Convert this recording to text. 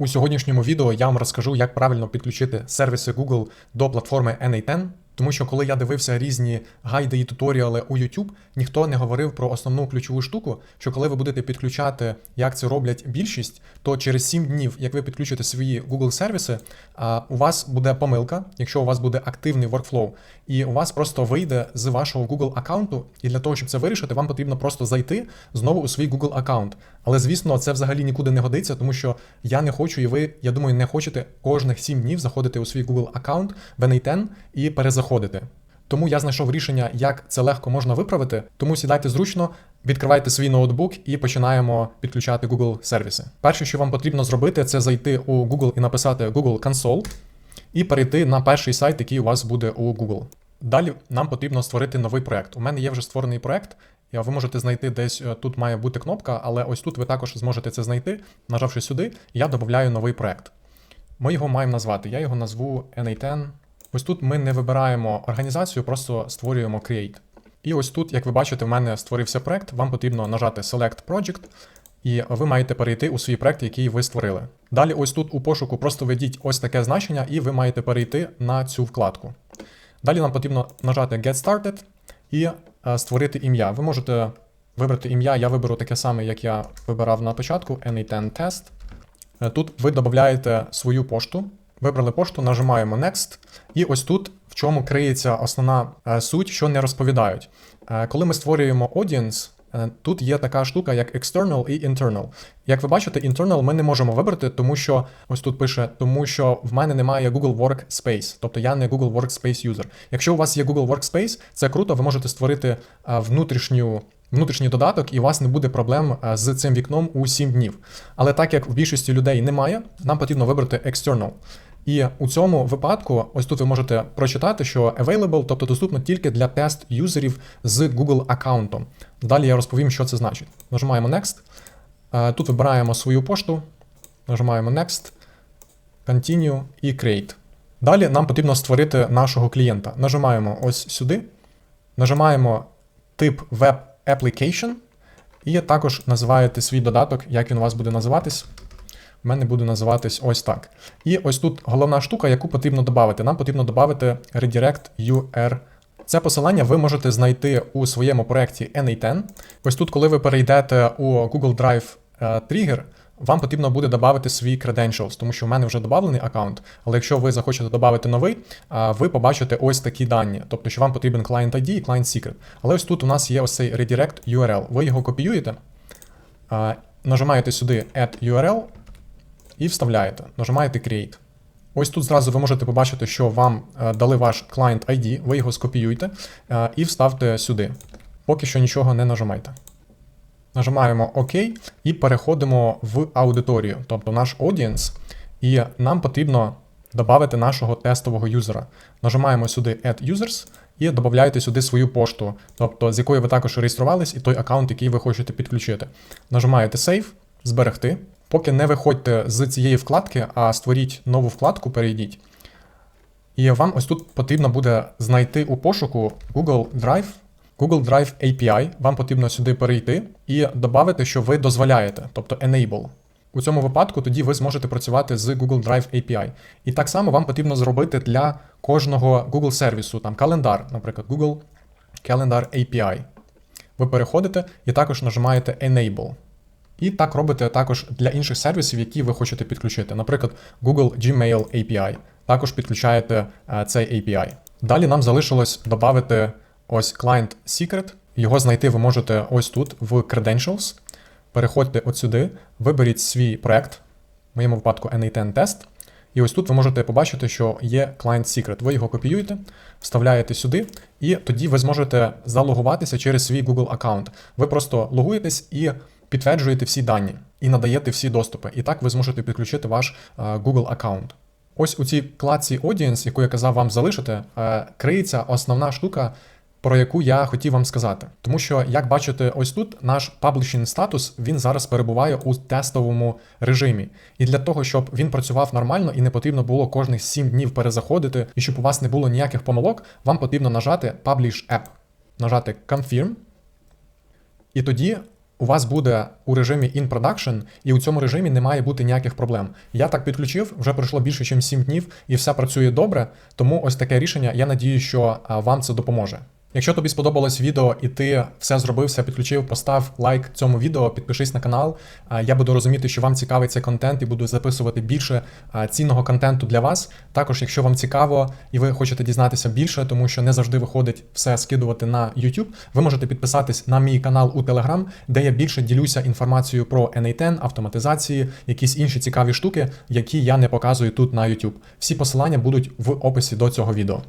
У сьогоднішньому відео я вам розкажу, як правильно підключити сервіси Google до платформи NA10, тому що коли я дивився різні гайди і туторіали у YouTube, ніхто не говорив про основну ключову штуку, що коли ви будете підключати, як це роблять більшість, то через 7 днів, як ви підключите свої Google сервіси, у вас буде помилка, якщо у вас буде активний workflow, і у вас просто вийде з вашого Google аккаунту, і для того, щоб це вирішити, вам потрібно просто зайти знову у свій Google аккаунт. Але звісно, це взагалі нікуди не годиться, тому що я не хочу, і ви, я думаю, не хочете кожних 7 днів заходити у свій Google аккаунт N10 і перезаходити. Тому я знайшов рішення, як це легко можна виправити. Тому сідайте зручно, відкривайте свій ноутбук і починаємо підключати Google сервіси. Перше, що вам потрібно зробити, це зайти у Google і написати Google Console і перейти на перший сайт, який у вас буде у Google. Далі нам потрібно створити новий проект. У мене є вже створений проект. Ви можете знайти десь е, тут має бути кнопка, але ось тут ви також зможете це знайти. Нажавши сюди, я додаю новий проект. Ми його маємо назвати. Я його назву NA10. Ось тут ми не вибираємо організацію, просто створюємо Create. І ось тут, як ви бачите, в мене створився проект. Вам потрібно нажати Select Project, і ви маєте перейти у свій проект, який ви створили. Далі, ось тут у пошуку просто введіть ось таке значення, і ви маєте перейти на цю вкладку. Далі нам потрібно нажати Get Started і е, створити ім'я. Ви можете вибрати ім'я, я виберу таке саме, як я вибирав на початку, NA10 Test. Е, Тут ви додаєте свою пошту. Вибрали пошту, нажимаємо Next. І ось тут в чому криється основна е, суть, що не розповідають. Е, Коли ми створюємо audience, е, тут є така штука, як external і internal. Як ви бачите, internal ми не можемо вибрати, тому що ось тут пише, тому що в мене немає Google Workspace, тобто я не Google Workspace юзер. Якщо у вас є Google Workspace, це круто, ви можете створити внутрішню. Внутрішній додаток, і у вас не буде проблем з цим вікном у 7 днів. Але так як в більшості людей немає, нам потрібно вибрати external. І у цьому випадку, ось тут ви можете прочитати, що available, тобто доступно тільки для тест-юзерів з Google аккаунтом. Далі я розповім, що це значить. Нажимаємо Next. Е, Тут вибираємо свою пошту, нажимаємо Next, Continue і Create. Далі нам потрібно створити нашого клієнта. Нажимаємо ось сюди, нажимаємо тип Web Application, і також називаєте свій додаток, як він у вас буде називатись. У мене буде називатись ось так. І ось тут головна штука, яку потрібно додати. Нам потрібно додати redirect UR. Це посилання ви можете знайти у своєму проєкті NA10. Ось тут, коли ви перейдете у Google Drive е, Trigger, вам потрібно буде додати свій credentials, тому що в мене вже додавлений аккаунт. Але якщо ви захочете додати новий, е, ви побачите ось такі дані. Тобто, що вам потрібен client ID і client secret. Але ось тут у нас є ось цей redirect URL. Ви його копіюєте, е, нажимаєте сюди Add URL і вставляєте. Нажимаєте Create. Ось тут зразу ви можете побачити, що вам е, дали ваш client ID, ви його скопіюєте е, і вставте сюди. Поки що нічого не нажимайте. Нажимаємо ОК і переходимо в аудиторію, тобто наш audience, і нам потрібно додати нашого тестового юзера. Нажимаємо сюди Add Users і додаєте сюди свою пошту, тобто з якої ви також реєструвались, і той аккаунт, який ви хочете підключити. Нажимаєте Save, зберегти. Поки не виходьте з цієї вкладки, а створіть нову вкладку, перейдіть. І вам ось тут потрібно буде знайти у пошуку Google Drive, Google Drive API. Вам потрібно сюди перейти і додати, що ви дозволяєте, тобто Enable. У цьому випадку тоді ви зможете працювати з Google Drive API. І так само вам потрібно зробити для кожного Google сервісу, там календар, наприклад, Google Calendar API. Ви переходите і також нажимаєте Enable. І так робите також для інших сервісів, які ви хочете підключити. Наприклад, Google Gmail API. Також підключаєте е, цей API. Далі нам залишилось додати ось Client Secret. Його знайти ви можете ось тут, в Credentials. Переходьте от сюди, виберіть свій проект, в моєму випадку NA10 Test. І ось тут ви можете побачити, що є Client Secret. Ви його копіюєте, вставляєте сюди, і тоді ви зможете залогуватися через свій Google аккаунт. Ви просто логуєтесь і підтверджуєте всі дані і надаєте всі доступи. І так ви зможете підключити ваш е, Google аккаунт. Ось у цій кладці Audience, яку я казав вам залишити, е, криється основна штука, про яку я хотів вам сказати. Тому що, як бачите, ось тут наш publishing статус він зараз перебуває у тестовому режимі. І для того, щоб він працював нормально і не потрібно було кожних 7 днів перезаходити, і щоб у вас не було ніяких помилок, вам потрібно нажати Publish App, нажати Confirm. І тоді у вас буде у режимі in production, і у цьому режимі не має бути ніяких проблем. Я так підключив, вже пройшло більше, ніж 7 днів, і все працює добре. Тому ось таке рішення. Я надію, що вам це допоможе. Якщо тобі сподобалось відео і ти все зробив, все підключив, постав лайк цьому відео, підпишись на канал. Я буду розуміти, що вам цікавий цей контент і буду записувати більше цінного контенту для вас. Також, якщо вам цікаво і ви хочете дізнатися більше, тому що не завжди виходить все скидувати на YouTube, ви можете підписатись на мій канал у Telegram, де я більше ділюся інформацією про N8, автоматизації, якісь інші цікаві штуки, які я не показую тут на YouTube. Всі посилання будуть в описі до цього відео.